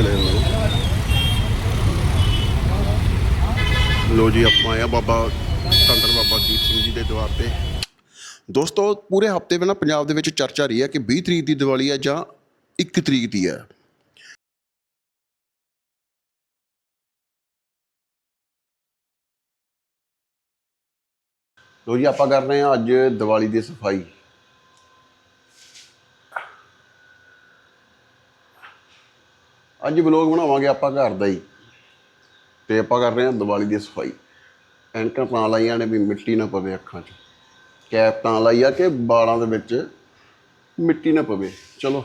ਚਲੇ ਜਾਂਦਾ ਲੋ ਜੀ, ਆਪਾਂ ਆਏ ਬਾਬਾ ਤੰਤਰ ਬਾਬਾ ਦੀਪ ਸਿੰਘ ਜੀ ਦੇ ਦਰਬਾਰ ਤੇ। ਦੋਸਤੋ, ਪੂਰੇ ਹਫ਼ਤੇ ਵਿੱਚ ਪੰਜਾਬ ਦੇ ਵਿੱਚ ਚਰਚਾ ਰਹੀ ਹੈ ਕਿ 20 ਤਰੀਕ ਦੀ ਦੀਵਾਲੀ ਹੈ ਜਾਂ 1 ਤਰੀਕ ਦੀ ਹੈ। ਲੋ ਜੀ, ਆਪਾਂ ਕਰ ਰਹੇ ਹਾਂ ਅੱਜ ਦੀਵਾਲੀ ਦੀ ਸਫ਼ਾਈ। ਅੱਜ ਵਲੋਗ ਬਣਾਵਾਂਗੇ ਆਪਾਂ ਘਰ ਦਾ ਹੀ। ਤੇ ਆਪਾਂ ਕਰ ਰਹੇ ਹਾਂ ਦੀਵਾਲੀ ਦੀ ਸਫ਼ਾਈ। ਐਨਕਾਂ ਤਾਂ ਲਾਈਆਂ ਨੇ ਵੀ ਮਿੱਟੀ ਨਾ ਪਵੇ ਅੱਖਾਂ 'ਚ। ਕੈਪ ਤਾਂ ਲਾਈ ਆ ਕਿ ਵਾਲਾਂ ਦੇ ਵਿੱਚ ਮਿੱਟੀ ਨਾ ਪਵੇ। ਚਲੋ।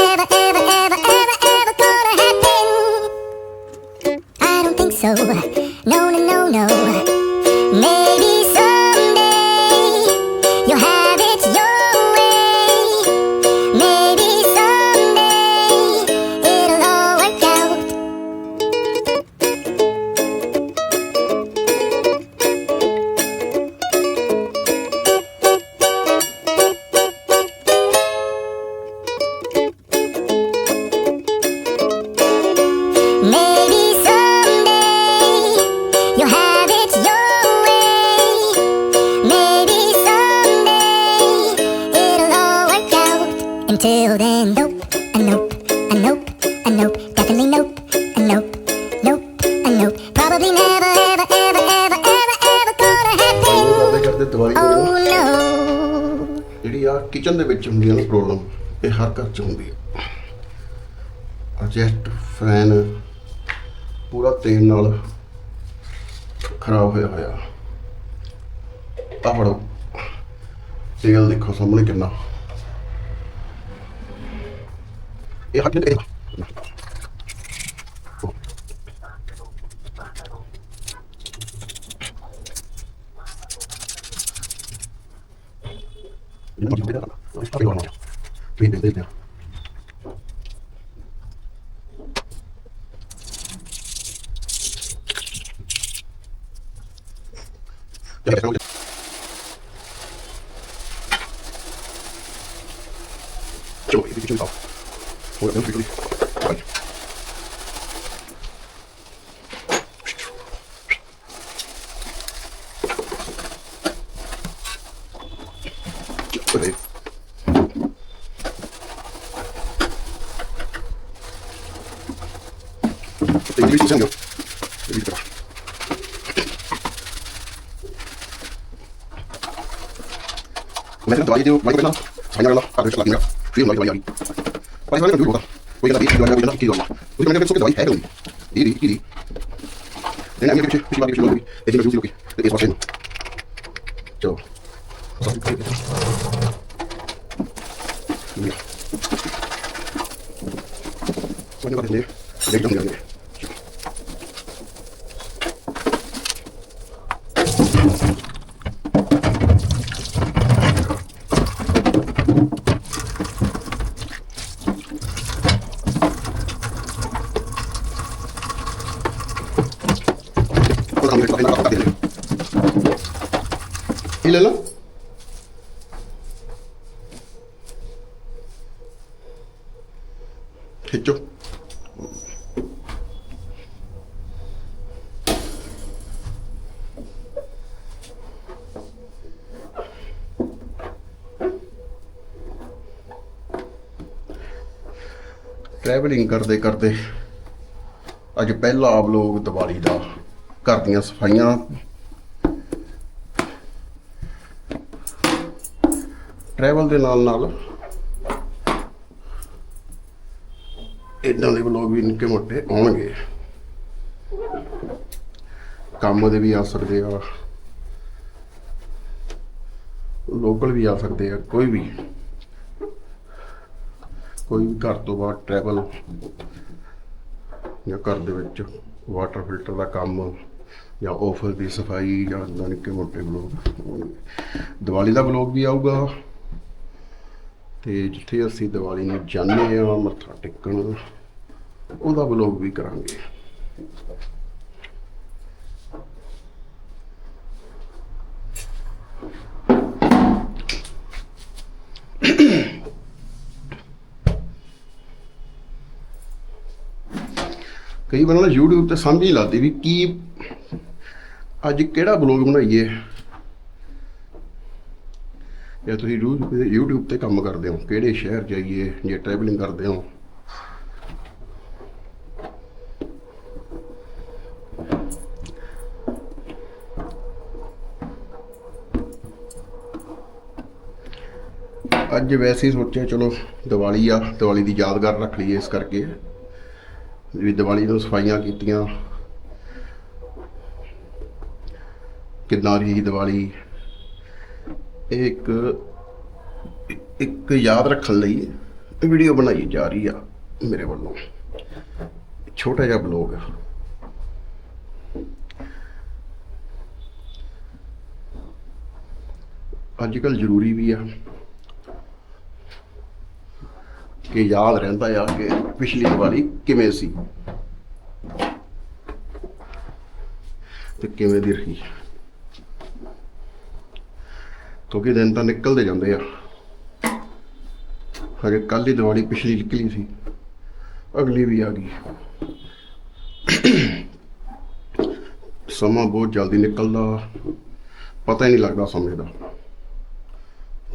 Probably never, ever, ever, ever, ever, ever gonna happen. ਕਰਦੇ ਕਰਦੇ ਦੀਵਾਲੀ ਦੇ Oh ਵਿੱਚ no. ਜਿਹੜੀ ਆ ਕਿਚਨ ਦੇ ਵਿੱਚ ਹੁੰਦੀ ਨਾ ਪ੍ਰੋਬਲਮ ਇਹ ਹਰ ਘਰ 'ਚ ਹੁੰਦੀ ਹੈ ਐਡਜਸਟ ਫੈਨ ਪੂਰਾ ਤੇਲ ਨਾਲ ਖਰਾਬ ਹੋਇਆ ਹੋਇਆ। ਆ ਫੜੋ। ਤੇਲ ਦੇਖੋ ਸਾਹਮਣੇ ਕਿੰਨਾ। ਇਹ ਹੱਥ ਦੇ 내려. 저 이렇게 좀 나. 뭐야, 여기 여기. 생겨 여기 있더라 ومثلا تبقى دي ولايك بينا صحيح يلا قاعد يشتغل كده في لايك لايك وعايز اقول لك والله ويجي بيجي ولا بيجي كده والله ودي كمان بتسوق دواي حلو دي دي دي انا عامل كده مش ما بيجي لوبي دي مش لوبي دي اسمع شنو شو وانا بقى ليه ليه Hilang lah. ਖਿੱਚੋ ਟਰੈਵਲਿੰਗ ਕਰਦੇ ਕਰਦੇ ਅੱਜ ਪਹਿਲਾ ਆਪ ਲੋਕ ਦੀਵਾਲੀ ਦਾ ਘਰ ਦੀਆਂ ਸਫਾਈਆਂ ਟਰੈਵਲ ਦੇ ਨਾਲ ਨਾਲ ਇਦਾਂ ਦੇ ਵਲੋਗ ਵੀ ਨਿੱਕੇ ਮੋਟੇ ਆਉਣਗੇ। ਕੰਮ ਦੇ ਵੀ ਆ ਸਕਦੇ ਆ। ਲੋਕਲ ਵੀ ਆ ਸਕਦੇ ਆ, ਕੋਈ ਵੀ। ਕੋਈ ਵੀ ਘਰ ਤੋਂ ਬਾਹਰ ਟਰੈਵਲ ਜਾਂ ਘਰ ਦੇ ਵਿੱਚ ਵਾਟਰ ਫਿਲਟਰ ਦਾ ਕੰਮ ਜਾਂ ਆਫਿਸ ਦੀ ਸਫ਼ਾਈ ਜਾਂ ਇਦਾਂ ਨਿੱਕੇ ਮੋਟੇ ਬਲੋਗ ਦੀਵਾਲੀ ਦਾ ਬਲੌਗ ਵੀ ਆਊਗਾ। ਤੇ ਜਿੱਥੇ ਅਸੀਂ ਦੀਵਾਲੀ ਨੂੰ ਜਾਂਦੇ ਆ ਮੱਥਾ ਟੇਕਣ, ਉਹਦਾ ਬਲੌਗ ਵੀ ਕਰਾਂਗੇ। ਕਈ ਵਾਰ ਨਾ YouTube ਤੇ ਸਮਝ ਨਹੀਂ ਲੱਗਦੀ ਵੀ ਕੀ ਅੱਜ ਕਿਹੜਾ ਬਲੌਗ ਬਣਾਈਏ? ਜਾਂ ਤੁਸੀਂ YouTube ਤੇ- ਤੇ ਕੰਮ ਕਰਦੇ ਹੋ, ਕਿਹੜੇ ਸ਼ਹਿਰ ਜਾਈਏ ਜੇ ਟਰੈਵਲਿੰਗ ਕਰਦੇ ਹੋ? ਅੱਜ ਵੈਸੇ ਹੀ ਸੋਚਿਆ, ਚਲੋ ਦੀਵਾਲੀ ਆ, ਦੀਵਾਲੀ ਦੀ ਯਾਦਗਾਰ ਰੱਖ ਲਈਏ ਇਸ ਕਰਕੇ, ਵੀ ਦੀਵਾਲੀ ਨੂੰ ਸਫਾਈਆਂ ਕੀਤੀਆਂ। ਕਿੱਦਾਂ ਰਹੀ ਦੀਵਾਲੀ? ਇਹ ਇੱਕ ਇੱਕ ਯਾਦ ਰੱਖਣ ਲਈ ਵੀਡੀਓ ਬਣਾਈ ਜਾ ਰਹੀ ਆ ਮੇਰੇ ਵੱਲੋਂ। ਛੋਟਾ ਜਿਹਾ ਬਲੌਗ ਆ। ਅੱਜ ਕੱਲ ਜ਼ਰੂਰੀ ਵੀ ਆ ਕਿ ਯਾਦ ਰਹਿੰਦਾ ਆ ਕਿ ਪਿਛਲੀ ਦੀਵਾਲੀ ਕਿਵੇਂ ਸੀ ਤੇ ਕਿਵੇਂ ਦੀ ਰਹੀ। ਕਿਉਂਕਿ ਦਿਨ ਤਾਂ ਨਿਕਲਦੇ ਜਾਂਦੇ ਆ। ਹਜੇ ਕੱਲ ਹੀ ਦੀਵਾਲੀ ਪਿਛਲੀ ਨਿਕਲੀ ਸੀ। ਅਗਲੀ ਵੀ ਆ ਗਈ। ਸਮਾਂ ਬਹੁਤ ਜਲਦੀ ਨਿਕਲਦਾ। ਪਤਾ ਹੀ ਨਹੀਂ ਲੱਗਦਾ ਸਮੇਂ ਦਾ।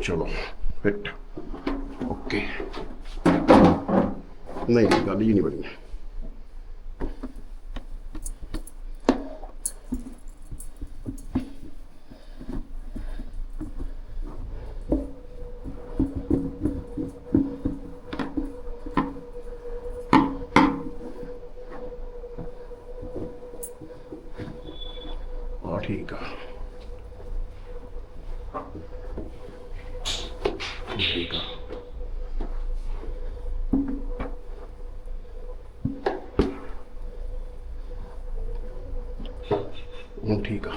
ਚਲੋ, ਫਿੱਟ। ਓਕੇ। ਨਹੀਂ, ਗੱਲ ਹੀ ਨਹੀਂ ਬਣੀ। ਹੁਣ ਠੀਕ ਆ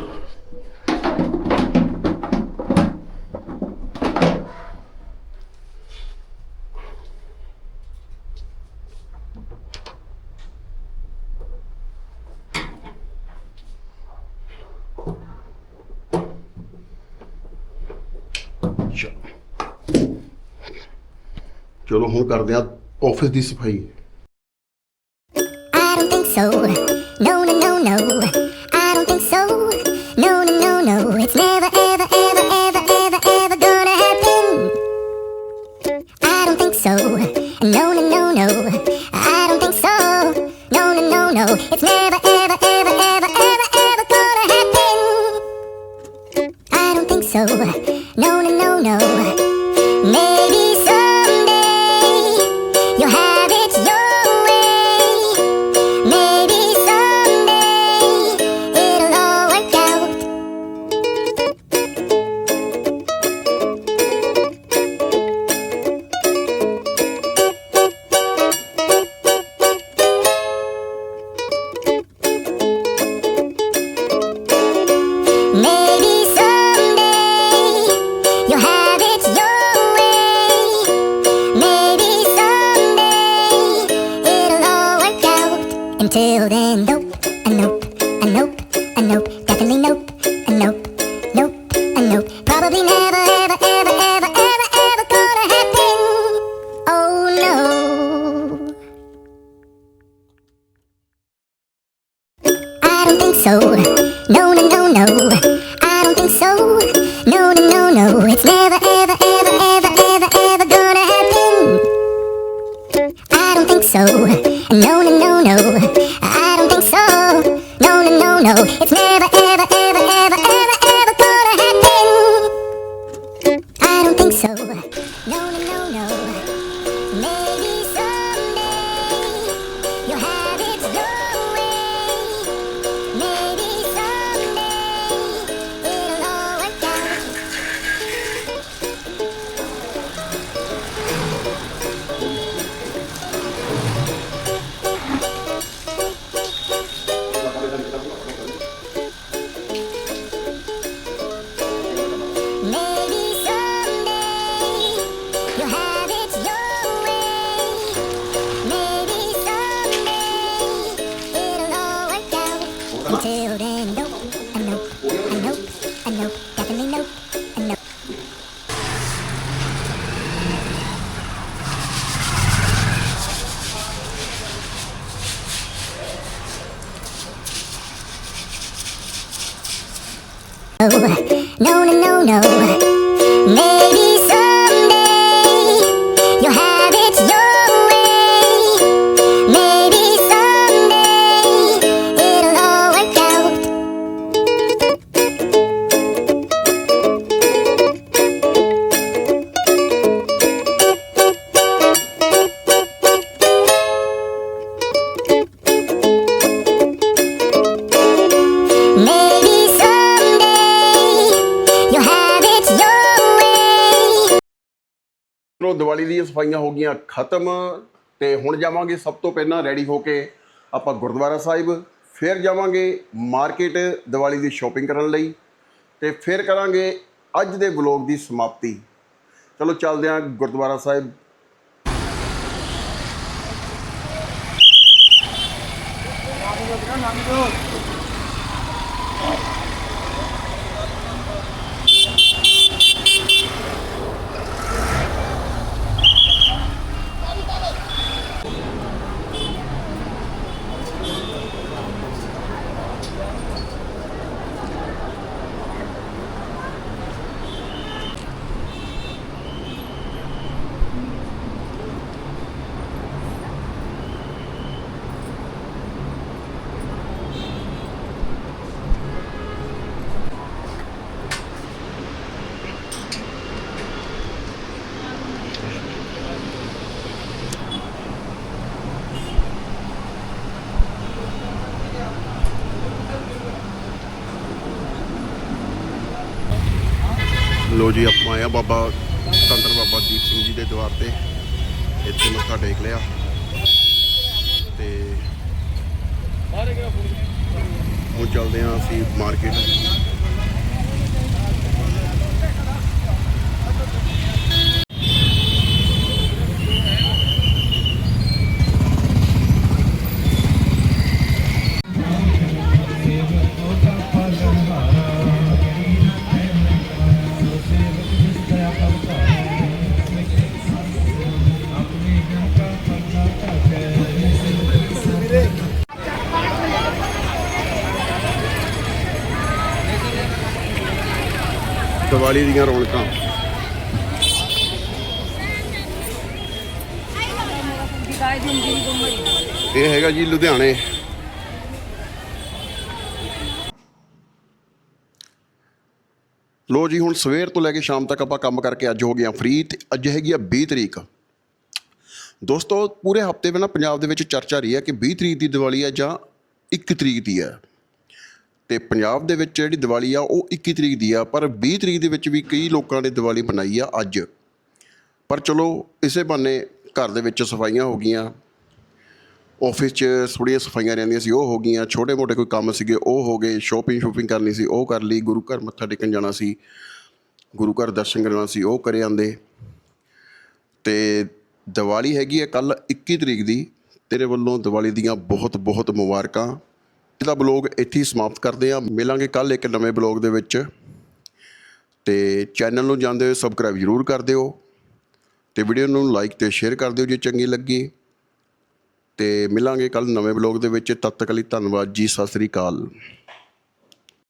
ਚਲੋ ਹੁਣ ਕਰਦੇ ਆ ਆਫਿਸ ਦੀ ਸਫ਼ਾਈ I don't think so. No, no, no, no. No. I don't think so. No, no, no, no. It's never, ever, ever, ever, ever, ever gonna happen. I don't think so. No, no, no, no. I don't think so. No, no, no, no. It's never, ever, ever, ever, Until then, no, I know, I know, I know, definitely know, I no, no, no. no. ਚਲੋ ਦੀਵਾਲੀ ਦੀਆਂ ਸਫਾਈਆਂ ਹੋ ਗਈਆਂ ਖਤਮ ਤੇ ਹੁਣ ਜਾਵਾਂਗੇ ਸਭ ਤੋਂ ਪਹਿਲਾਂ ਰੈਡੀ ਹੋ ਕੇ ਆਪਾਂ ਗੁਰਦੁਆਰਾ ਸਾਹਿਬ, ਫਿਰ ਜਾਵਾਂਗੇ ਮਾਰਕੀਟ ਦੀਵਾਲੀ ਦੀ ਸ਼ਾਪਿੰਗ ਕਰਨ ਲਈ ਤੇ ਫਿਰ ਕਰਾਂਗੇ ਅੱਜ ਦੇ ਵਲੌਗ ਦੀ ਸਮਾਪਤੀ। ਚਲੋ ਚੱਲਦੇ ਹਾਂ ਗੁਰਦੁਆਰਾ ਸਾਹਿਬ। ਲੋ ਜੀ ਆਪਾਂ ਆਇਆ ਬਾਬਾ ਤੰਤਰ ਬਾਬਾ ਦੀਪ ਸਿੰਘ ਜੀ ਦੇ ਦਰਬਾਰ ਤੇ। ਇੱਥੇ ਮੱਥਾ ਟੇਕ ਲਿਆ। ਤੇ ਹੁਣ ਚੱਲਦੇ ਹਾਂ ਅਸੀਂ ਮਾਰਕੀਟ। ਦੀਵਾਲੀ ਦੀਆਂ ਰੌਣਕਾਂ। ਇਹ ਹੈਗਾ ਜੀ ਲੁਧਿਆਣੇ। ਲੋ ਜੀ, ਹੁਣ ਸਵੇਰ ਤੋਂ ਲੈ ਕੇ ਸ਼ਾਮ ਤੱਕ ਆਪਾਂ ਕੰਮ ਕਰਕੇ ਅੱਜ ਹੋ ਗਏ ਆ ਫ੍ਰੀ ਤੇ ਅੱਜ ਹੈਗੀ ਆ 20 ਤਰੀਕ। ਦੋਸਤੋ, ਪੂਰੇ ਹਫ਼ਤੇ ਵਿੱਚ ਪੰਜਾਬ ਦੇ ਵਿੱਚ ਚਰਚਾ ਰਹੀ ਹੈ ਕਿ 20 ਤਰੀਕ ਦੀ ਦੀਵਾਲੀ ਹੈ ਜਾਂ 1 ਤਰੀਕ ਦੀ ਹੈ। ਤੇ ਪੰਜਾਬ ਦੇ ਵਿੱਚ ਜਿਹੜੀ ਦੀਵਾਲੀ ਆ, ਉਹ 21 ਤਰੀਕ ਦੀ ਆ, ਪਰ 20 ਤਰੀਕ ਦੇ ਵਿੱਚ ਵੀ ਕਈ ਲੋਕਾਂ ਨੇ ਦੀਵਾਲੀ ਮਨਾਈ ਆ ਅੱਜ। ਪਰ ਚਲੋ, ਇਸੇ ਬਹਾਨੇ ਘਰ ਦੇ ਵਿੱਚ ਸਫਾਈਆਂ ਹੋ ਗਈਆਂ। ਆਫਿਸ 'ਚ ਥੋੜ੍ਹੀਆਂ ਸਫਾਈਆਂ ਰਹਿੰਦੀਆਂ ਸੀ, ਉਹ ਹੋ ਗਈਆਂ। ਛੋਟੇ ਮੋਟੇ ਕੋਈ ਕੰਮ ਸੀਗੇ, ਉਹ ਹੋ ਗਏ। ਸ਼ੋਪਿੰਗ ਸ਼ੋਪਿੰਗ ਕਰਨੀ ਸੀ, ਉਹ ਕਰ ਲਈ। ਗੁਰੂ ਘਰ ਮੱਥਾ ਟੇਕਣ ਜਾਣਾ ਸੀ। ਗੁਰੂ ਘਰ ਦਰਸ਼ਨ ਕਰਨਾ ਸੀ, ਉਹ ਕਰੇ ਆਂਦੇ ਤੇ ਦੀਵਾਲੀ ਹੈਗੀ ਹੈ ਕੱਲ 21 ਤਰੀਕ ਦੀ। ਤੇਰੇ ਵੱਲੋਂ ਦੀਵਾਲੀ ਦੀਆਂ ਬਹੁਤ ਬਹੁਤ ਮੁਬਾਰਕਾਂ। ਦਾ ਬਲੌਗ ਇੱਥੇ ਹੀ ਸਮਾਪਤ ਕਰਦੇ ਹਾਂ। ਮਿਲਾਂਗੇ ਕੱਲ ਇੱਕ ਨਵੇਂ ਬਲੌਗ ਦੇ ਵਿੱਚ। ਤੇ ਚੈਨਲ ਨੂੰ ਜਾਂਦੇ ਹੋਏ ਸਬਸਕ੍ਰਾਈਬ ਜ਼ਰੂਰ ਕਰ ਦਿਓ। ਤੇ ਵੀਡੀਓ ਨੂੰ ਲਾਈਕ ਤੇ ਸ਼ੇਅਰ ਕਰ ਦਿਓ ਜੇ ਚੰਗੀ ਲੱਗੀ। ਤੇ ਮਿਲਾਂਗੇ ਕੱਲ ਨਵੇਂ ਬਲੌਗ ਦੇ ਵਿੱਚ। ਤਦ ਤੱਕ ਲਈ ਧੰਨਵਾਦ ਜੀ। ਸਤਿ ਸ੍ਰੀ ਅਕਾਲ।